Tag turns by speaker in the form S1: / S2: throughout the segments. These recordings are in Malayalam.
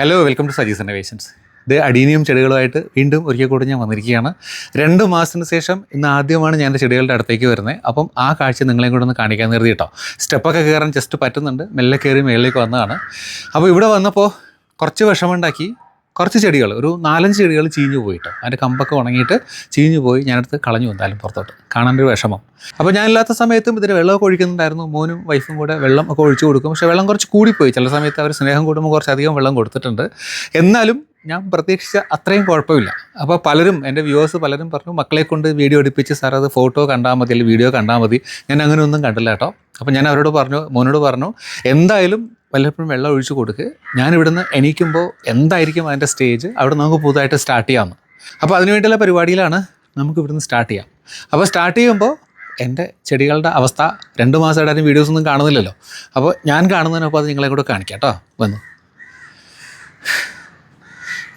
S1: Hello welcome to Saji's innovations ഇത് അടീനിയം ചെടികളുമായിട്ട് വീണ്ടും ഒരിക്കൽ കൂടി ഞാൻ വന്നിരിക്കുകയാണ്. രണ്ട് മാസത്തിന് ശേഷം ഇന്ന് ആദ്യമാണ് ഞാൻ ചെടികളുടെ അടുത്തേക്ക് വരുന്നത്. അപ്പം ആ കാഴ്ച നിങ്ങളെയും കൂടെ ഒന്ന് കാണിക്കാൻ കരുതി കേട്ടോ. സ്റ്റെപ്പൊക്കെ കയറാൻ ജസ്റ്റ് പറ്റുന്നുണ്ട്. മെല്ലെ കയറി മേളിലേക്ക് വന്നതാണ്. അപ്പോൾ ഇവിടെ വന്നപ്പോൾ കുറച്ച് വിഷമമുണ്ടാക്കി കുറച്ച് ചെടികൾ ഒരു നാലഞ്ച് ചെടികൾ ചീഞ്ഞു പോയിട്ട്. അതിന്റെ കമ്പൊക്കെ ഉണങ്ങിയിട്ട് ചീഞ്ഞു പോയി ഞാനടുത്ത് കളഞ്ഞു എന്തായാലും പുറത്തോട്ട്. കാണാൻ ഒരു വിഷമം. അപ്പോൾ ഞാനില്ലാത്ത സമയത്തും ഇതിന് വെള്ളമൊക്കെ ഒഴിക്കുന്നുണ്ടായിരുന്നു. മോനും വൈഫും കൂടെ വെള്ളം ഒക്കെ ഒഴിച്ചു കൊടുക്കും. പക്ഷേ വെള്ളം കുറച്ച് കൂടിപ്പോയി. ചില സമയത്ത് അവർ സ്നേഹം കൂടുമ്പോൾ കുറച്ചധികം വെള്ളം കൊടുത്തിട്ടുണ്ട്. എന്നാലും ഞാൻ പ്രതീക്ഷിച്ച അത്രയും കുഴപ്പമില്ല. അപ്പോൾ പലരും എന്റെ വ്യൂവേഴ്സ് പലരും പറഞ്ഞു മക്കളെ കൊണ്ട് വീഡിയോ എടുപ്പിച്ച് സാർ അത് ഫോട്ടോ കണ്ടാൽ മതി അല്ലെങ്കിൽ വീഡിയോ കണ്ടാൽ മതി. ഞാൻ അങ്ങനെ ഒന്നും കണ്ടില്ല കേട്ടോ. അപ്പോൾ ഞാൻ അവരോട് പറഞ്ഞു മോനോട് പറഞ്ഞു എന്തായാലും വല്ലപ്പോഴും വെള്ളം ഒഴിച്ച് കൊടുക്കുക ഞാൻ ഇവിടുന്ന് എണീക്കുമ്പോൾ എന്തായിരിക്കും അതിന്റെ സ്റ്റേജ് അവിടെ നമുക്ക് പുതുതായിട്ട് സ്റ്റാർട്ട് ചെയ്യാമെന്ന് അപ്പോൾ അതിനുവേണ്ടിയുള്ള പരിപാടിയിലാണ് നമുക്ക് ഇവിടുന്ന് സ്റ്റാർട്ട് ചെയ്യാം. അപ്പോൾ സ്റ്റാർട്ട് ചെയ്യുമ്പോൾ എന്റെ ചെടികളുടെ അവസ്ഥ രണ്ട് മാസമായിട്ട് വീഡിയോസ് ഒന്നും കാണുന്നില്ലല്ലോ. അപ്പോൾ ഞാൻ കാണുന്നതിനൊപ്പം അത് നിങ്ങളെ കൂടെ കാണിക്കാം കേട്ടോ. വന്നു.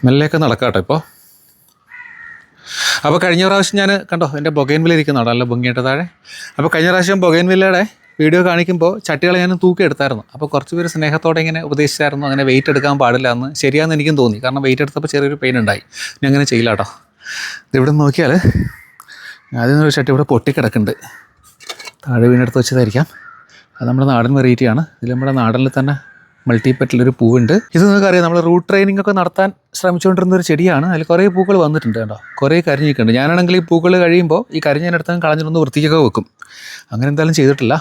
S1: മെല്ലെയൊക്കെ നടക്കാം കേട്ടോ ഇപ്പോൾ അപ്പോൾ കഴിഞ്ഞ പ്രാവശ്യം ഞാൻ കണ്ടോ എന്റെ ബൊഗൈൻവില്ല ഇരിക്കുന്നതാണ് നല്ല ഭംഗിയായിട്ട് താഴെ. അപ്പോൾ കഴിഞ്ഞ പ്രാവശ്യം ബൊഗൈൻവില്ലയുടെ വീഡിയോ കാണിക്കുമ്പോൾ ചട്ടികളെ ഞാൻ തൂക്കിയെടുത്തായിരുന്നു അപ്പോൾ കുറച്ച് പേര് സ്നേഹത്തോടെ ഇങ്ങനെ ഉപദേശിച്ചായിരുന്നു. അങ്ങനെ വെയിറ്റ് എടുക്കാൻ പാടില്ല എന്ന് ശരിയാണെന്ന് എനിക്കും തോന്നി. കാരണം വെയിറ്റ് എടുത്തപ്പോൾ ചെറിയൊരു പെയിൻ ഉണ്ടായി. ഞാൻ അങ്ങനെ ചെയ്യില്ല കേട്ടോ ഇതിവിടെ നോക്കിയാൽ ആദ്യം ഒരു ചട്ടി ഇവിടെ പൊട്ടിക്കിടക്കുന്നുണ്ട്. താഴെ വീണെടുത്ത് വെച്ചതായിരിക്കാം. അത് നമ്മുടെ നാടൻ വെറൈറ്റിയാണ് ഇതിൽ നമ്മുടെ നാടനിൽ തന്നെ മൾട്ടിപ്പറ്റിലൊരു പൂവുണ്ട്. ഇത് നിങ്ങൾക്കറിയാം നമ്മൾ റൂട്ട് ട്രെയിനിങ് ഒക്കെ നടത്താൻ ശ്രമിച്ചുകൊണ്ടിരുന്ന ഒരു ചെടിയാണ്. അതിൽ കുറേ പൂക്കൾ വന്നിട്ടുണ്ട് കേട്ടോ. കുറേ കരിഞ്ഞിട്ടുണ്ട് ഞാനാണെങ്കിൽ ഈ പൂക്കൾ കഴിയുമ്പോൾ ഈ കരിഞ്ഞതിനടുത്ത് കളഞ്ഞിട്ടൊന്ന് വൃത്തിക്കൊക്കെ വെക്കും. അങ്ങനെ എന്തായാലും ചെയ്തിട്ടില്ല.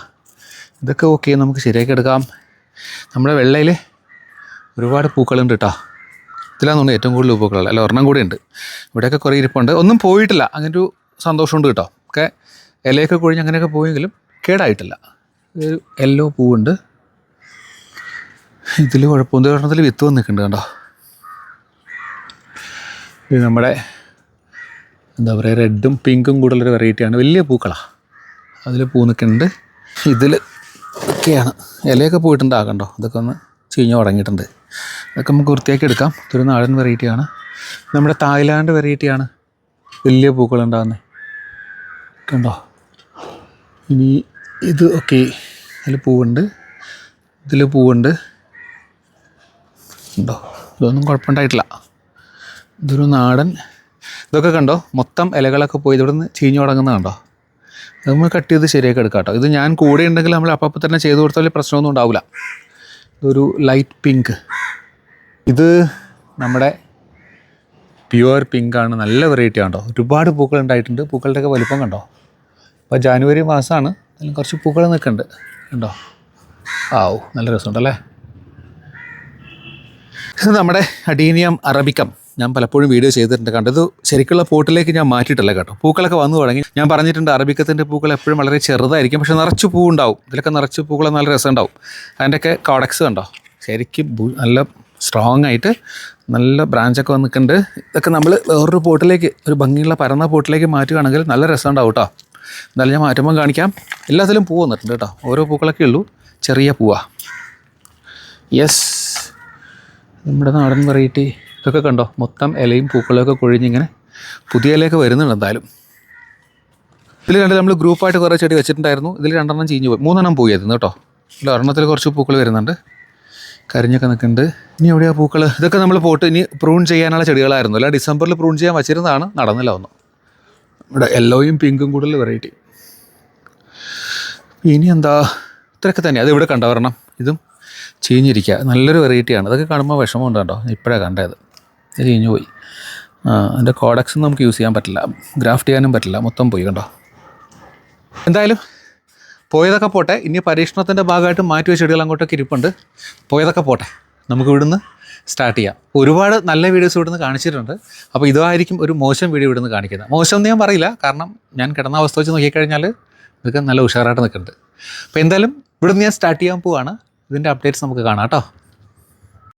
S1: ഇതൊക്കെ ഓക്കെ നമുക്ക് ശരിയാക്കി എടുക്കാം. നമ്മുടെ വെള്ളയിൽ ഒരുപാട് പൂക്കളുണ്ട് കേട്ടോ ഇതിലാന്ന് തോന്നുന്നു ഏറ്റവും കൂടുതൽ പൂക്കളുള്ളത് അല്ല ഒരെണ്ണം കൂടി ഉണ്ട്. ഇവിടെയൊക്കെ കുറേ ഇരിപ്പുണ്ട്. ഒന്നും പോയിട്ടില്ല. അങ്ങനെ ഒരു സന്തോഷമുണ്ട് കേട്ടോ ഒക്കെ ഇലയൊക്കെ കൊഴിഞ്ഞ് അങ്ങനെയൊക്കെ പോയെങ്കിലും കേടായിട്ടില്ല. ഒരു യെല്ലോ പൂവുണ്ട്. ഇതിൽ കുഴപ്പമൊന്നും ഒരെണ്ണത്തിൽ വിത്ത് വന്നിട്ടുണ്ട് കണ്ടോ. ഇത് നമ്മുടെ എന്താ പറയുക റെഡും പിങ്കും കൂടുതലൊരു വെറൈറ്റിയാണ് വലിയ പൂക്കളാണ് അതിൽ പൂ നിൽക്കുന്നുണ്ട്. ഇതിൽ ഒക്കെയാണ് ഇലയൊക്കെ പോയിട്ടുണ്ട് ആകണ്ടോ കണ്ടോ ഇതൊക്കെ ഒന്ന് ചീഞ്ഞ് തുടങ്ങിയിട്ടുണ്ട്. ഇതൊക്കെ നമുക്ക് വൃത്തിയാക്കി എടുക്കാം. ഇതൊരു നാടൻ വെറൈറ്റിയാണ് നമ്മുടെ തായ്ലാൻഡ് വെറൈറ്റിയാണ് വലിയ പൂക്കളുണ്ടാകുന്നത് കണ്ടോ? ഇനി ഇത് ഓക്കെ അതിൽ പൂവുണ്ട്. ഇതിൽ പൂവുണ്ട്. ഉണ്ടോ ഇതൊന്നും കുഴപ്പമുണ്ടായിട്ടില്ല. ഇതൊരു നാടൻ. ഇതൊക്കെ കണ്ടോ? മൊത്തം ഇലകളൊക്കെ പോയി ഇവിടെ നിന്ന് ചീഞ്ഞു തുടങ്ങുന്നത് കണ്ടോ? നമ്മൾ കട്ട് ചെയ്ത് ശരിയാക്കി എടുക്കാം കേട്ടോ ഇത് ഞാൻ കൂടെ ഉണ്ടെങ്കിൽ നമ്മൾ അപ്പം തന്നെ ചെയ്ത് കൊടുത്താൽ പ്രശ്നമൊന്നും ഉണ്ടാവില്ല ഇതൊരു ലൈറ്റ് പിങ്ക് ഇത് നമ്മുടെ പ്യുവർ പിങ്ക് ആണ്. നല്ല വെറൈറ്റി ആണോ ഒരുപാട് പൂക്കൾ ഉണ്ടായിട്ടുണ്ട്. പൂക്കളുടെയൊക്കെ വലിപ്പം കണ്ടോ? അപ്പോൾ ജാനുവരി മാസമാണ്. അതിലും കുറച്ച് പൂക്കൾ നിൽക്കുന്നുണ്ട്. കണ്ടോ? ആവും നല്ല രസമുണ്ടല്ലേ ഇത് നമ്മുടെ അഡീനിയം അറബിക്കം. ഞാൻ പലപ്പോഴും വീഡിയോ ചെയ്തിട്ടുണ്ട്. കണ്ടത് ശരിക്കുള്ള പോട്ടിലേക്ക് ഞാൻ മാറ്റിയിട്ടില്ല കേട്ടോ. പൂക്കളൊക്കെ വന്നു തുടങ്ങി. ഞാൻ പറഞ്ഞിട്ടുണ്ട് അറബിക്കത്തിന്റെ പൂക്കൾ എപ്പോഴും വളരെ ചെറുതായിരിക്കും. പക്ഷെ നിറച്ച് പൂ ഉണ്ടാവും ഇതിലൊക്കെ നിറച്ച് പൂക്കൾ നല്ല രസം ഉണ്ടാവും അതിന്റെയൊക്കെ കോഡക്സ് കണ്ടോ? ശരിക്കും നല്ല സ്ട്രോങ് ആയിട്ട് നല്ല ബ്രാഞ്ചൊക്കെ വന്നിട്ടുണ്ട്. ഇതൊക്കെ നമ്മൾ വേറൊരു പോട്ടിലേക്ക് ഒരു ഭംഗിയുള്ള പരന്ന പോട്ടിലേക്ക് മാറ്റുകയാണെങ്കിൽ നല്ല രസം ഉണ്ടാവും കേട്ടോ. എന്നാലും ഞാൻ മാറ്റുമ്പോൾ കാണിക്കാം. എല്ലാത്തിലും പൂ വന്നിട്ടുണ്ട് കേട്ടോ. ഓരോ പൂക്കളൊക്കെ ഉള്ളൂ. ചെറിയ പൂവാ. യെസ് നമ്മുടെ നാടൻ വെറൈറ്റി ഇതൊക്കെ കണ്ടോ? മൊത്തം ഇലയും പൂക്കളൊക്കെ കൊഴിഞ്ഞിങ്ങനെ പുതിയ ഇലയൊക്കെ വരുന്നുണ്ട് എന്തായാലും. ഇതിൽ രണ്ട് നമ്മൾ ഗ്രൂപ്പായിട്ട് കുറേ ചെടി വെച്ചിട്ടുണ്ടായിരുന്നു. ഇതിൽ രണ്ടെണ്ണം ചീഞ്ഞു പോയി. മൂന്നെണ്ണം പോയി ആയിരുന്നു കേട്ടോ. ഇതിൽ ഒരെണ്ണത്തിൽ കുറച്ച് പൂക്കൾ വരുന്നുണ്ട്. കരിഞ്ഞൊക്കെ നിൽക്കുന്നുണ്ട് ഇനി എവിടെയാ പൂക്കൾ ഇതൊക്കെ നമ്മൾ പോട്ട് ഇനി പ്രൂൺ ചെയ്യാനുള്ള ചെടികളായിരുന്നു. അല്ല ഡിസംബറിൽ പ്രൂൺ ചെയ്യാൻ വച്ചിരുന്നതാണ്. നടന്നില്ല ഒന്നും ഇവിടെ യെല്ലോയും പിങ്കും കൂടുതൽ വെറൈറ്റി ഇനി എന്താ? ഇത്രയൊക്കെ തന്നെ. അത് ഇവിടെ കണ്ടവരണം. ഇതും ചീഞ്ഞിരിക്കുക. നല്ലൊരു വെറൈറ്റിയാണ് അതൊക്കെ കാണുമ്പോൾ വിഷമമുണ്ട് കേട്ടോ ഇപ്പോഴാണ് കണ്ടത്. ചീഞ്ഞു പോയി. അതിന്റെ കോഡക്സ് നമുക്ക് യൂസ് ചെയ്യാൻ പറ്റില്ല. ഗ്രാഫ്റ്റ് ചെയ്യാനും പറ്റില്ല. മൊത്തം പോയി കണ്ടോ. എന്തായാലും പോയതൊക്കെ പോട്ടെ. ഇനി പരീക്ഷണത്തിന്റെ ഭാഗമായിട്ട് മാറ്റി വെച്ച ചെടികൾ അങ്ങോട്ടൊക്കെ ഇരിപ്പുണ്ട്. പോയതൊക്കെ പോട്ടെ. നമുക്ക് ഇവിടുന്ന് സ്റ്റാർട്ട് ചെയ്യാം. ഒരുപാട് നല്ല വീഡിയോസ് ഇവിടുന്ന് കാണിച്ചിട്ടുണ്ട്. അപ്പോൾ ഇതായിരിക്കും ഒരു മോശം വീഡിയോ ഇവിടുന്ന് കാണിക്കുന്നത്. മോശം എന്ന് ഞാൻ പറയില്ല. കാരണം ഞാൻ കിടന്ന അവസ്ഥ വെച്ച് നോക്കിക്കഴിഞ്ഞാൽ ഇതൊക്കെ നല്ല ഉഷാറായിട്ട് നിൽക്കുന്നുണ്ട്. അപ്പോൾ എന്തായാലും ഇവിടുന്ന് ഞാൻ സ്റ്റാർട്ട് ചെയ്യാൻ പോവാണ്. ഇതിന്റെ അപ്ഡേറ്റ്സ് നമുക്ക് കാണാം കേട്ടോ